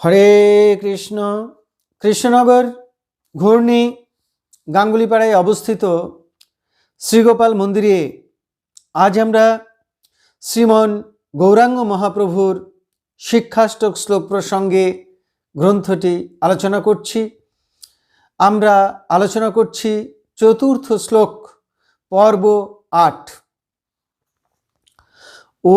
হরে কৃষ্ণ। কৃষ্ণনগর ঘূর্ণি গাঙ্গুলিপাড়ায় অবস্থিত শ্রীগোপাল মন্দিরে আজ আমরা শ্রীমন গৌরাঙ্গ মহাপ্রভুর শিক্ষাষ্টক শ্লোক প্রসঙ্গে গ্রন্থটি আলোচনা করছি। আমরা আলোচনা করছি চতুর্থ শ্লোক, পর্ব আট। ও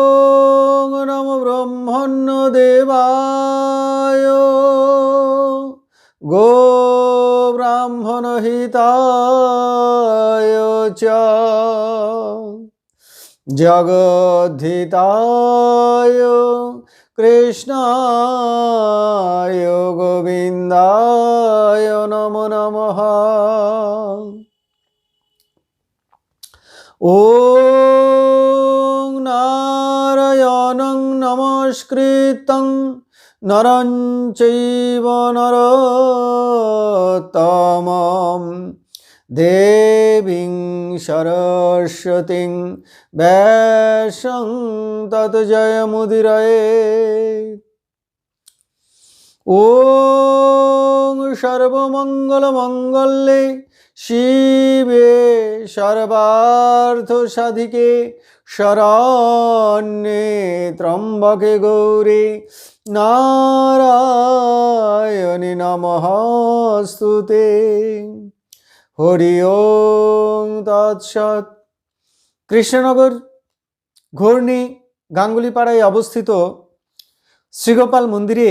গো ব্রাহ্মণ হিতায় চ। জগদ্ধিতায় কৃষ্ণায় গোবিন্দায় নম নম। ও নারায়ণং নমস্কৃতং নরঞ্চৈব নরতমম দেবী সরস্বতী ব্যাসং তত জয় জয়মুদিরয়ে ওং সর্বমঙ্গলমঙ্গলে শিবে সর্বার্থ সাধিকে শরণ্যে ত্রম্বকে গৌরী নারায়ণী নমস্তুতে। হরি ওং তৎসৎ। কৃষ্ণনগর ঘূর্ণি গাঙ্গুলিপাড়ায় অবস্থিত শ্রীগোপাল মন্দিরে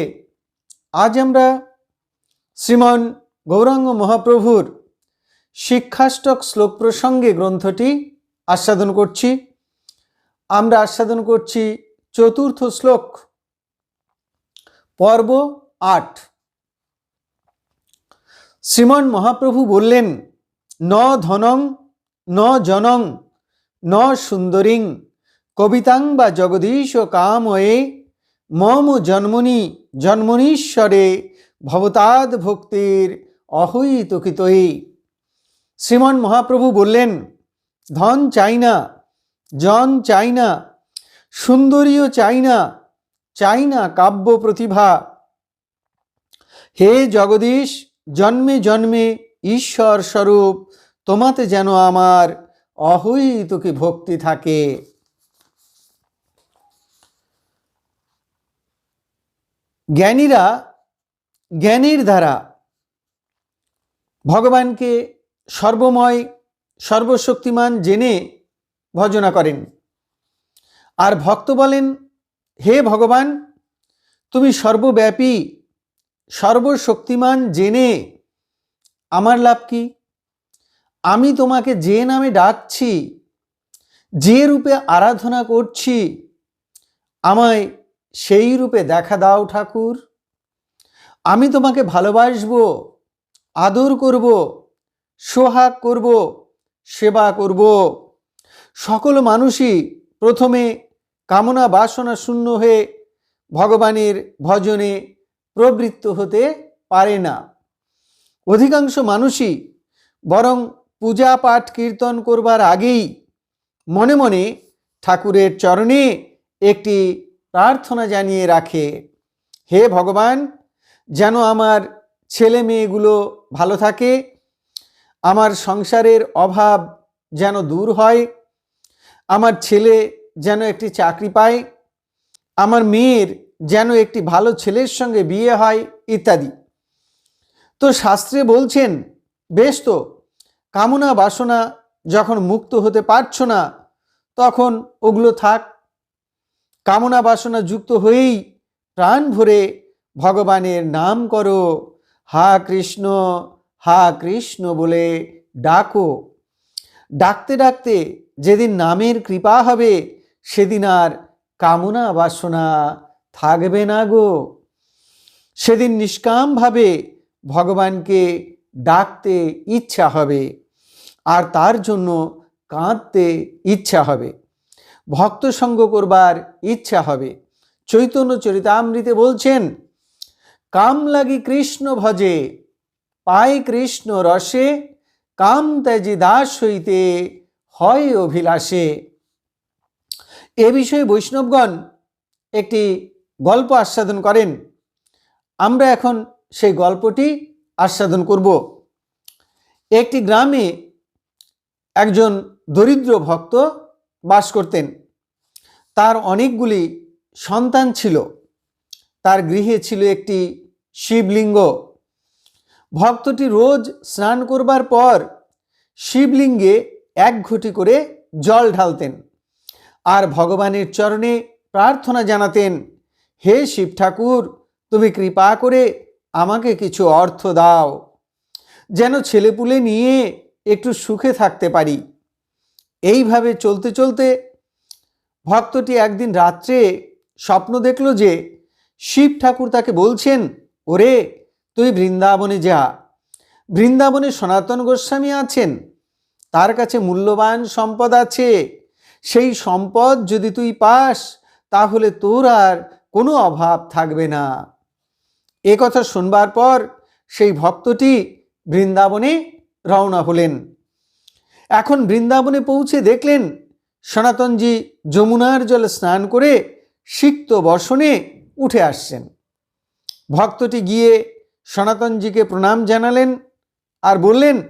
আজ আমরা শ্রীমন গৌরাঙ্গ মহাপ্রভুর শিক্ষাষ্টক শ্লোক প্রসঙ্গে গ্রন্থটি আস্বাদন করছি। আমরা আস্বাদন করছি চতুর্থ শ্লোক, পর্ব আট। শ্রীমন মহাপ্রভু বললেন, ন ধনং, ন জনং, ন সুন্দরীং, কবিতাং বা জগদীশ কাময়ে, মম জন্মনি, জন্মনীশ্বরে, ভবতাদ ভক্তির অহৈতকিতই শ্রীমন মহাপ্রভু বললেন, ধন চাই না জন চাই না সুন্দরীও চাই না চাই না কাব্য প্রতিভা। হে জগদীশ, জন্মে জন্মে ঈশ্বর স্বরূপ, তোমাতে যেন আমার অহৈতুকি ভক্তি থাকে। জ্ঞানীরা জ্ঞানের দ্বারা ভগবানকে সর্বময়, সর্বশক্তিমান জেনে ভজনা করেন। আর ভক্ত বলেন, হে ভগবান, তুমি সর্বব্যাপী, সর্বশক্তিমান জেনে আমার লাভ কি? আমি তোমাকে যে নামে ডাকছি, যে রূপে আরাধনা করছি, আমায় সেই রূপে দেখা দাও ঠাকুর। আমি তোমাকে ভালোবাসবো, আদর করব, সোহাগ করব, সেবা করব। সকল মানুষই প্রথমে কামনা বাসনা শূন্য হয়ে ভগবানের ভজনে প্রবৃত্ত হতে পারে না। অধিকাংশ মানুষই বরং পূজা পাঠ কীর্তন করবার আগেই মনে মনে ঠাকুরের চরণে একটি প্রার্থনা জানিয়ে রাখে, হে ভগবান, যেন আমার ছেলে মেয়েগুলো ভালো থাকে, আমার সংসারের অভাব যেন দূর হয় আমার ছেলে যেন একটি চাকরি পায়, আমার মেয়ের যেন একটি ভালো ছেলের সঙ্গে বিয়ে হয়, ইত্যাদি। তো শাস্ত্রে বলছেন, বেশ তো, কামনা বাসনা যখন মুক্ত হতে পারছ না, তখন ওগুলো থাক। কামনা বাসনা যুক্ত হয়েই প্রাণ ভরে ভগবানের নাম করো, হা কৃষ্ণ হা কৃষ্ণ বলে ডাকো। ডাকতে ডাকতে যেদিন নামের কৃপা হবে, সেদিন আর কামনা বাসনা থাকবে না গো। সেদিন নিষ্কামভাবে ভগবানকে ডাকতে ইচ্ছা হবে, আর তার জন্য কাঁদতে ইচ্ছা হবে। ভক্ত সঙ্গ করবার ইচ্ছা হবে। চৈতন্য চরিতামৃতে বলছেন, কাম লাগি কৃষ্ণ ভজে, পাই কৃষ্ণ রসে কাম ত্যাজি দাস হইতে হয় অভিলাষে। এ বিষয়ে বৈষ্ণবগণ একটি গল্প আস্বাদন করেন। আমরা এখন সেই গল্পটি আস্বাদন করব। একটি গ্রামে একজন দরিদ্র ভক্ত বাস করতেন। তার অনেকগুলি সন্তান ছিল। তার গৃহে ছিল একটি শিবলিঙ্গ। ভক্তটি রোজ স্নান করবার পর শিবলিঙ্গে এক ঘটি করে জল ঢালতেন আর ভগবানের চরণে প্রার্থনা জানাতেন, হে শিব ঠাকুর, তুমি কৃপা করে আমাকে কিছু অর্থ দাও, যেন ছেলেপুলে নিয়ে একটু সুখে থাকতে পারি। এইভাবে চলতে চলতে ভক্তটি একদিন রাত্রে স্বপ্ন দেখল যে শিব ঠাকুর তাকে বলছেন, ওরে তুই বৃন্দাবনে যা। বৃন্দাবনে সনাতন গোস্বামী আছেন। তার কাছে মূল্যবান সম্পদ আছে। সেই সম্পদ যদি তুই পাস, তাহলে তোর আর কোনো অভাব থাকবে না। এ কথা শুনবার পর সেই ভক্তটি বৃন্দাবনে রওনা হলেন। এখন বৃন্দাবনে পৌঁছে দেখলেন সনাতনজি যমুনার জলে স্নান করে সিক্ত বসনে উঠে আসছেন। ভক্তটি গিয়ে সনাতনজিকে প্রণাম জানালেন আর বললেন,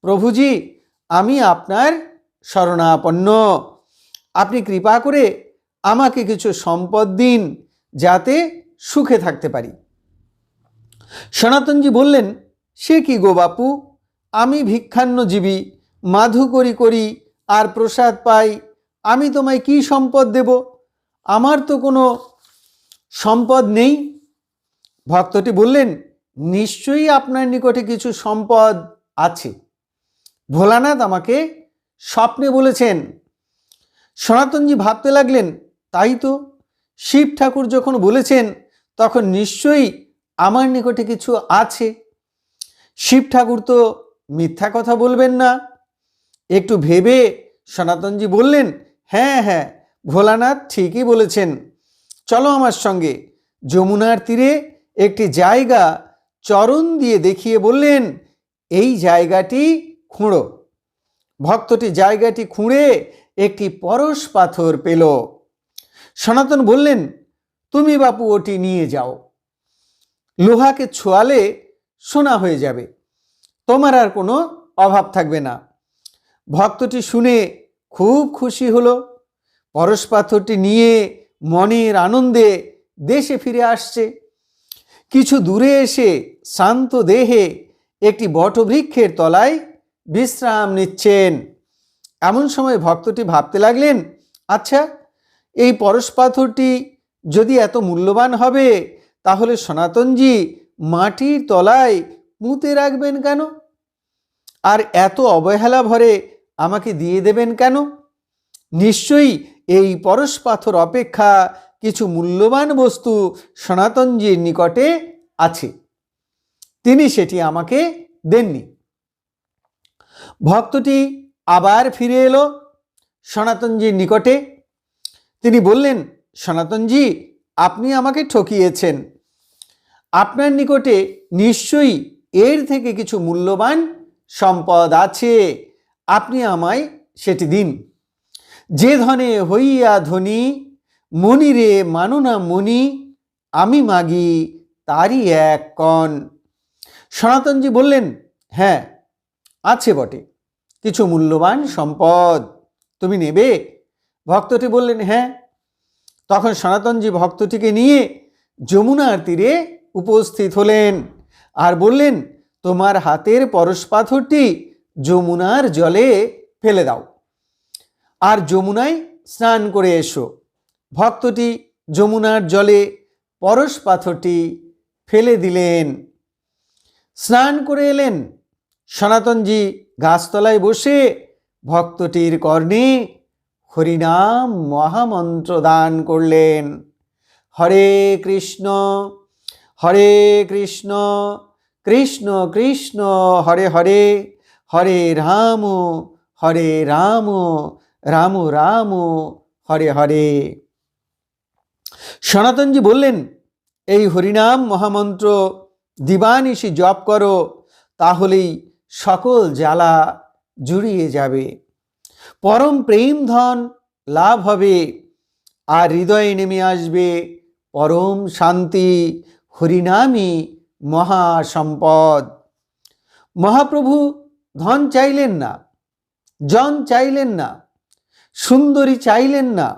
প্রভুজি, আমি আপনার শরণাপন্ন। আপনি কৃপা করে আমাকে কিছু সম্পদ দিন যাতে সুখে থাকতে পারি। সনাতনজি বললেন, সে কি গো বাপু? আমি ভিক্ষান্নজীবী মাধু করি করি আর প্রসাদ পাই। আমি তোমায় কি সম্পদ দেব? আমার তো কোনো সম্পদ নেই? ভক্তটি বললেন নিশ্চয়ই আপনার নিকটে কিছু সম্পদ আছে। ভোলানাথ আমাকে স্বপ্নে বলেছেন, সনাতনজি ভাবতে লাগলেন, তাই তো। শিব ঠাকুর যখন বলেছেন, তখন নিশ্চয়ই আমার নিকটে কিছু আছে। শিব ঠাকুর তো মিথ্যা কথা বলবেন না। একটু ভেবে সনাতনজি বললেন হ্যাঁ হ্যাঁ ভোলানাথ ঠিকই বলেছেন। চলো আমার সঙ্গে, যমুনার তীরে একটি জায়গা চরণ দিয়ে দেখিয়ে বললেন, এই জায়গাটি খুঁড়ো। ভক্তটি জায়গাটি খুঁড়ে একটি পরশ পাথর পেল। সনাতন বললেন, তুমি বাপু, ওটি নিয়ে যাও। লোহাকে ছোঁয়ালে সোনা হয়ে যাবে। তোমার আর কোনো অভাব থাকবে না। ভক্তটি শুনে খুব খুশি হলো। পরশ পাথরটি নিয়ে মনের আনন্দে দেশে ফিরে আসছে। কিছু দূরে এসে শান্ত দেহে একটি বটবৃক্ষের তলায় বিশ্রাম নিচ্ছেন। এমন সময় ভক্তটি ভাবতে লাগলেন আচ্ছা এই পরশ পাথরটি যদি এত মূল্যবান হবে, তাহলে সনাতনজি মাটির তলায় পুঁতে রাখবেন কেন? আর এত অবহেলা ভরে আমাকে দিয়ে দেবেন কেন? নিশ্চয়ই এই পরশ পাথর অপেক্ষা কিছু মূল্যবান বস্তু সনাতনজির নিকটে আছে। তিনি সেটি আমাকে দেননি। ভক্তটি আবার ফিরে এলো সনাতনজির নিকটে। তিনি বললেন, সনাতনজি, আপনি আমাকে ঠকিয়েছেন। আপনার নিকটে নিশ্চয়ই এর থেকে কিছু মূল্যবান সম্পদ আছে। আপনি আমায় সেটি দিন। যে ধনে হইয়া ধনী মনিরে মানো না মনি, আমি মাগি, তারই এক কণ সনাতনজি বললেন হ্যাঁ আছে বটে, কিছু মূল্যবান সম্পদ, তুমি নেবে? ভক্তটি বললেন হ্যাঁ। তখন সনাতনজি ভক্তটিকে নিয়ে যমুনার তীরে উপস্থিত হলেন আর বললেন, তোমার হাতের পরশ পাথরটি যমুনার জলে ফেলে দাও, আর যমুনায় স্নান করে এসো। ভক্তটি যমুনার জলে পরশ পাথরটি ফেলে দিলেন। স্নান করে এলেন। সনাতনজি গাছতলায় বসে ভক্তটির কর্ণে হরিনাম মহামন্ত্র দান করলেন। হরে কৃষ্ণ হরে কৃষ্ণ কৃষ্ণ কৃষ্ণ, হরে হরে হরে রাম হরে রাম রাম রাম, হরে হরে। সনাতনজি বললেন, এই হরিনাম মহামন্ত্র দিবানিশি জপ করো, তাহলেই সকল জ্বালা জুড়িয়ে যাবে। পরম প্রেম ধন লাভ হবে, আর হৃদয়ে নেমে আসবে পরম শান্তি হরিনামই মহাসম্পদ। মহাপ্রভু ধন চাইলেন না, জন চাইলেন না, সুন্দরী চাইলেন না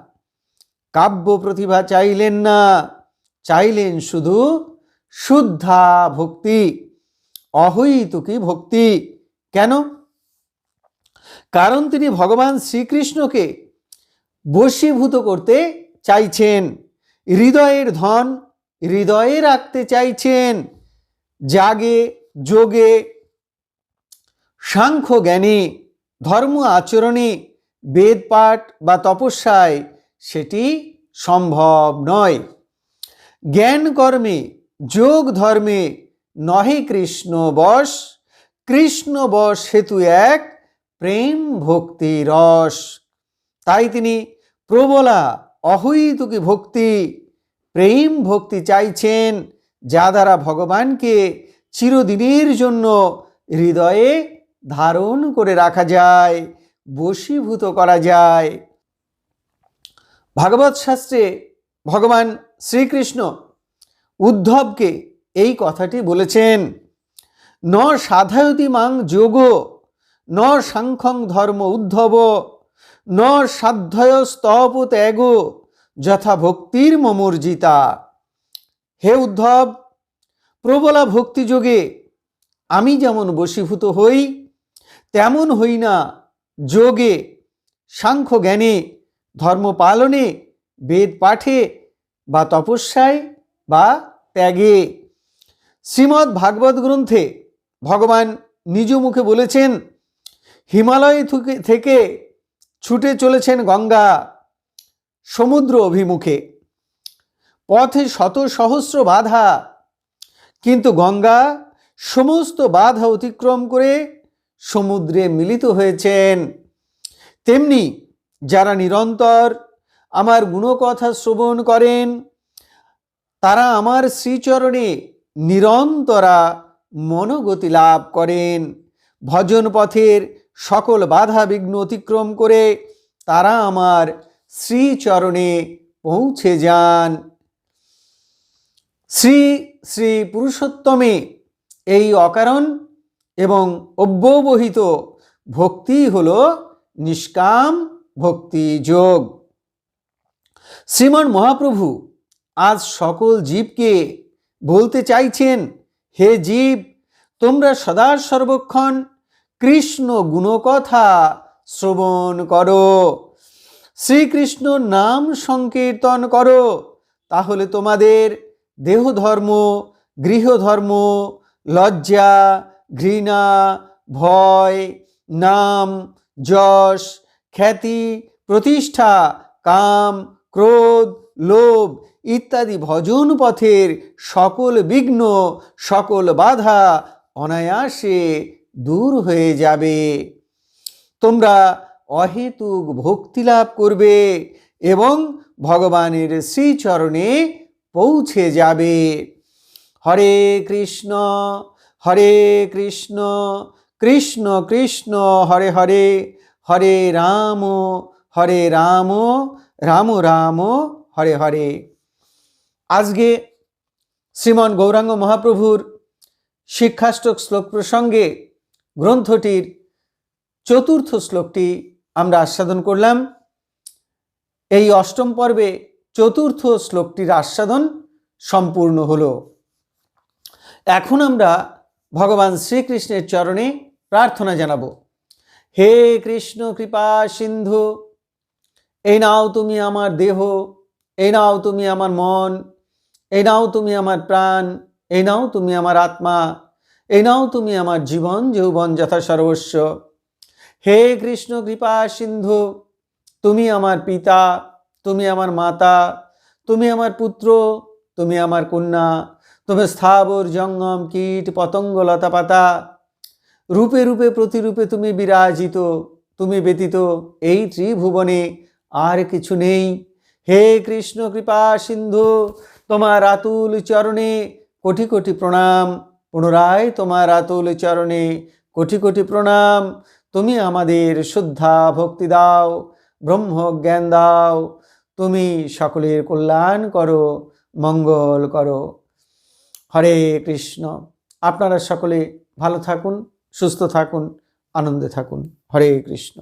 কাব্য প্রতিভা চাইলেন না, চাইলেন শুধু শুদ্ধা ভক্তি অহৈতুকী ভক্তি। কেন? কারণ তিনি ভগবান শ্রীকৃষ্ণকে বশীভূত করতে চাইছেন, হৃদয়ের ধন হৃদয়ে রাখতে চাইছেন, জাগে, যোগে সাংখ্য জ্ঞানে ধর্ম আচরণে, বেদপাঠ বা তপস্যায় সেটি সম্ভব নয়। জ্ঞান কর্মে যোগ ধর্মে নহে কৃষ্ণ বশ কৃষ্ণ বশ হেতু এক, প্রেম ভক্তি রস। তাই তিনি প্রবলা অহৈতুকী ভক্তি, প্রেম ভক্তি চাইছেন, যা দ্বারা ভগবানকে চিরদিনের জন্য হৃদয়ে ধারণ করে রাখা যায়, বশীভূত করা যায়। ভাগবত শাস্ত্রে ভগবান শ্রীকৃষ্ণ উদ্ধবকে এই কথাটি বলেছেন, ন সাধায়তি মাং যোগ, ন সাংখ্যং ধর্ম উদ্ধব, ন সাধ্যয় স্তপ ত্যাগ, যথা ভক্তির মমর্জিতা। হে উদ্ধব, প্রবলা ভক্তিযোগে আমি যেমন বশীভূত হই, তেমন হই না যোগে সাংখ্য জ্ঞানে ধর্ম পালনে, বেদ পাঠে, বা তপস্যায়, বা ত্যাগে। শ্রীমদ্ ভাগবত গ্রন্থে ভগবান নিজ মুখে বলেছেন, হিমালয় থুকে- থেকে ছুটে চলেছেন গঙ্গা, সমুদ্র অভিমুখে। পথে শত সহস্র বাধা, কিন্তু গঙ্গা সমস্ত বাধা অতিক্রম করে সমুদ্রে মিলিত হয়েছেন। তেমনি যারা নিরন্তর আমার গুণকথা শ্রবণ করেন, তারা আমার শ্রীচরণে নিরন্তরা মনোগতি লাভ করেন। ভজন পথের সকল বাধা বিঘ্ন অতিক্রম করে তারা আমার শ্রীচরণে পৌঁছে যান। শ্রী শ্রী পুরুষোত্তমে এই অকারণ এবং অব্যবহিত ভক্তি হল নিষ্কাম ভক্তি যোগ। শ্রীমন মহাপ্রভু আজ সকল জীবকে বলতে চাইছেন, হে জীব, তোমরা সদা সর্বক্ষণ কৃষ্ণ গুণকথা শ্রবণ করো। শ্রীকৃষ্ণ নাম সংকীর্তন করো, তাহলে তোমাদের দেহধর্ম, গৃহধর্ম, লজ্জা, ঘৃণা, ভয়, নাম, যশ খ্যাতি, প্রতিষ্ঠা, কাম, ক্রোধ, লোভ ইত্যাদি ভজন পথের সকল বিঘ্ন, সকল বাধা অনায়াসে দূর হয়ে যাবে। তোমরা অহেতুক ভক্তি লাভ করবে এবং ভগবানের শ্রীচরণে পৌঁছে যাবে। হরে কৃষ্ণ হরে কৃষ্ণ কৃষ্ণ কৃষ্ণ, হরে হরে। হরে রাম হরে রাম রাম রাম, হরে হরে। আজকে শ্রীমন গৌরাঙ্গ মহাপ্রভুর শিক্ষাষ্টক শ্লোক প্রসঙ্গে গ্রন্থটির চতুর্থ শ্লোকটি আমরা আস্বাদন করলাম। এই অষ্টম পর্বে চতুর্থ শ্লোকটির আস্বাদন সম্পূর্ণ হল। এখন আমরা ভগবান শ্রীকৃষ্ণের চরণে প্রার্থনা জানাব। হে কৃষ্ণ, কৃপা, সিন্ধু, এই নাও তুমি আমার দেহ, এই নাও তুমি আমার মন, এই নাও তুমি আমার প্রাণ, এই নাও তুমি আমার আত্মা, এই নাও তুমি আমার জীবন, যৌবন যথা সর্বস্ব। হে কৃষ্ণ, কৃপা, সিন্ধু, তুমি আমার পিতা, তুমি আমার মাতা, তুমি আমার পুত্র, তুমি আমার কন্যা, তুমি স্থাবর, জঙ্গম, কীট, পতঙ্গ লতা পাতা রূপে রূপে প্রতিরূপে তুমি বিরাজিত, তুমি ব্যতীত এই ত্রিভুবনে আর কিছু নেই। হে কৃষ্ণ কৃপা সিন্ধু, তোমার আতুল চরণে কোটি কোটি প্রণাম। পুনরায় তোমার আতুল চরণে কোটি কোটি প্রণাম। তুমি আমাদের শুদ্ধা ভক্তি দাও ব্রহ্ম জ্ঞান দাও। তুমি সকলের কল্যাণ করো, মঙ্গল করো। হরে কৃষ্ণ। আপনারা সকলে ভালো থাকুন। সুস্থ থাকুন আনন্দে থাকুন। হরে কৃষ্ণ।